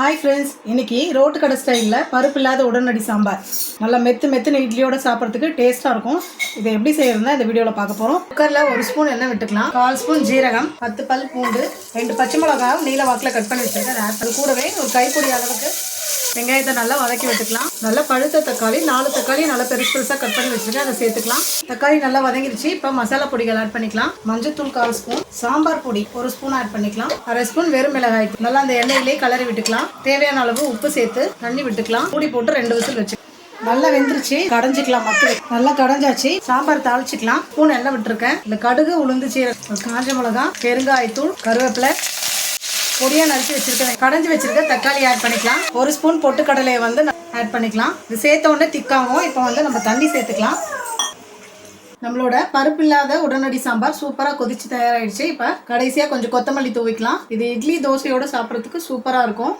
Hi friends இன்னைக்கு road கடை ஸ்டைலில் பருப்பு இல்லாத உடனடி சாம்பார். நல்லா மெத்து மெத்துன்னு இட்லியோட சாப்பிட்றதுக்கு டேஸ்ட்டாக இருக்கும். இதை எப்படி செய்யறதுனா இந்த வீடியோவில் பார்க்க போகிறோம் குக்கரில் ஒரு ஸ்பூன் எண்ணெய் விட்டுக்கலாம். கால் ஸ்பூன் ஜீரகம் பத்து பல் பூண்டு ரெண்டு பச்சை மிளகாய் நீல வாக்கில் கட் பண்ணி வச்சுருக்கேன். அது கூடவே ஒரு கைப்பொடி அளவுக்கு வெங்காயத்தை நல்லா வதக்கி விட்டுக்கலாம் நல்லா பழுத்த தக்காளி நாலு தக்காளி நல்லா பெருசு பெருசாக கட் பண்ணி வச்சுருக்கேன். அதை சேர்த்துக்கலாம். தக்காளி நல்லா வதங்கிடுச்சு. இப்போ மசாலா பொடிகள் ஆட் பண்ணிக்கலாம். மஞ்சத்தூள் கால் ஸ்பூன் சாம்பார் பொடி ஒரு ஸ்பூன் ஆட் பண்ணிக்கலாம். அரை ஸ்பூன் வெறும் மிளகாய் நல்லா அந்த எண்ணெயிலே கலரி விட்டுக்கலாம். தேவையான அளவு உப்பு சேர்த்து தண்ணி விட்டுக்கலாம். மூடி போட்டு ரெண்டு விசில் வச்சு. நல்லா வெந்துருச்சு. கடைஞ்சிக்கலாம் மக்கள். நல்லா கடைஞ்சாச்சு. சாம்பார் தாளிச்சிக்கலாம். ஸ்பூன் எண்ணெய் விட்டுருக்கேன். இந்த கடுகு உளுந்து சீரகம் காஞ்ச மிளகா பெருங்காயத்தூள் கருவேப்பிலை பொடியா நறுக்கி வச்சிருக்கேன் கடைஞ்சி வச்சிருக்க தக்காளி ஆட் பண்ணிக்கலாம். ஒரு ஸ்பூன் பொட்டுக்கடலையை வந்து ஆட் பண்ணிக்கலாம். இது சேர்த்த உடனே திக்காகும் இப்போ வந்து நம்ம தண்ணி சேர்த்துக்கலாம். நம்மளோட பருப்பு இல்லாத உடனடி சாம்பார் சூப்பராக கொதிச்சு தயாராகிடுச்சு இப்போ கடைசியாக கொஞ்சம் கொத்தமல்லி தூவிக்கலாம். இது இட்லி தோசையோடு சாப்பிட்றதுக்கு சூப்பராக இருக்கும்.